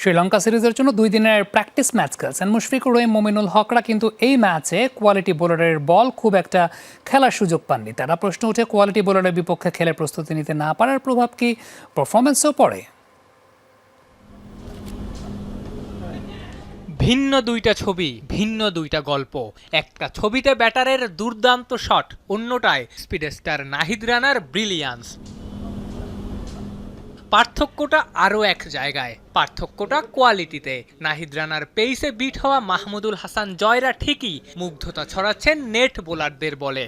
শ্রীলঙ্কা সিরিজের জন্য দুই দিনের প্র্যাকটিস ম্যাচ খেলছেন মুশফিকুর রহিম, মোমিনুল হকরা। কিন্তু এই ম্যাচে কোয়ালিটি বোলারের বল খুব একটা খেলার সুযোগ পাননি। তারা প্রশ্ন উঠে কোয়ালিটি বোলারের বিপক্ষে খেলে প্রস্তুতি নিতে না পারার প্রভাব কি পারফরমেন্সেও পড়ে? ভিন্ন দুইটা ছবি, ভিন্ন দুইটা গল্প। একটা ছবিতে ব্যাটারের দুর্দান্ত শট, অন্যটায় স্পিডস্টার নাহিদ রানার ব্রিলিয়ান্স। পার্থক্যটা আরও এক জায়গায়। পার্থক্যটা কোয়ালিটিতে। নাহিদ রানার পেইসে বিট হওয়া মাহমুদুল হাসান জয়রা ঠিকই মুগ্ধতা ছড়াচ্ছেন নেট বোলারদের বলে।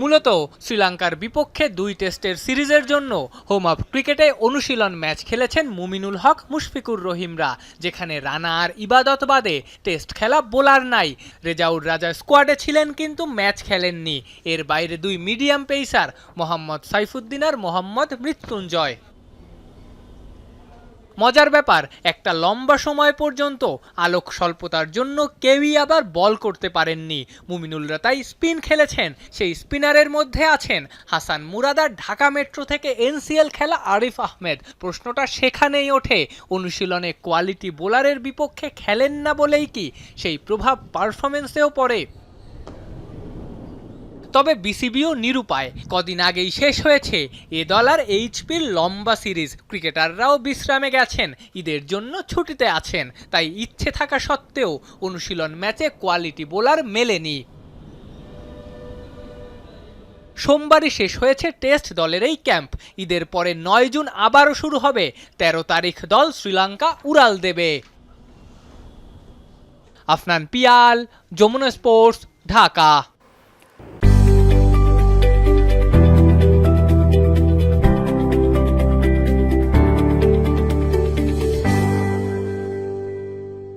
মূলত শ্রীলঙ্কার বিপক্ষে দুই টেস্টের সিরিজের জন্য হোম অফ ক্রিকেটে অনুশীলন ম্যাচ খেলেছেন মুমিনুল হক, মুশফিকুর রহিমরা, যেখানে রানা আর ইবাদত বাদে টেস্ট খেলা বোলার নাই। রেজাউর রাজা স্কোয়াডে ছিলেন কিন্তু ম্যাচ খেলেননি। এর বাইরে দুই মিডিয়াম পেসার মোহাম্মদ সাইফুদ্দিন আর মোহাম্মদ মৃত্যুঞ্জয়। মজার ব্যাপার, একটা লম্বা সময় পর্যন্ত আলোক স্বল্পতার জন্য কেউই আবার বল করতে পারেননি। মুমিনুলরা তাই স্পিন খেলেছেন, সেই স্পিনারের মধ্যে আছেন হাসান মুরাদার ঢাকা মেট্রো থেকে এনসিএল খেলা আরিফ আহমেদ। প্রশ্নটা সেখানেই ওঠে, অনুশীলনে কোয়ালিটি বোলারের বিপক্ষে খেলেন না বলেই কি সেই প্রভাব পারফরমেন্সেও পড়ে। তবে বিসিবিও নিরুপায়। কদিন আগেই শেষ হয়েছে এ দল আর এইচপির লম্বা সিরিজ। ক্রিকেটাররাও বিশ্রামে গেছেন, ঈদের জন্য ছুটিতে আছেন। তাই ইচ্ছে থাকা সত্ত্বেও অনুশীলন ম্যাচে কোয়ালিটি বোলার মেলেনি। সোমবারই শেষ হয়েছে টেস্ট দলের এই ক্যাম্প। ঈদের পরে নয় জুন আবারও শুরু হবে। ১৩ তারিখ দল শ্রীলঙ্কা উড়াল দেবে। আফনান পিয়াল, যমুনা স্পোর্টস, ঢাকা।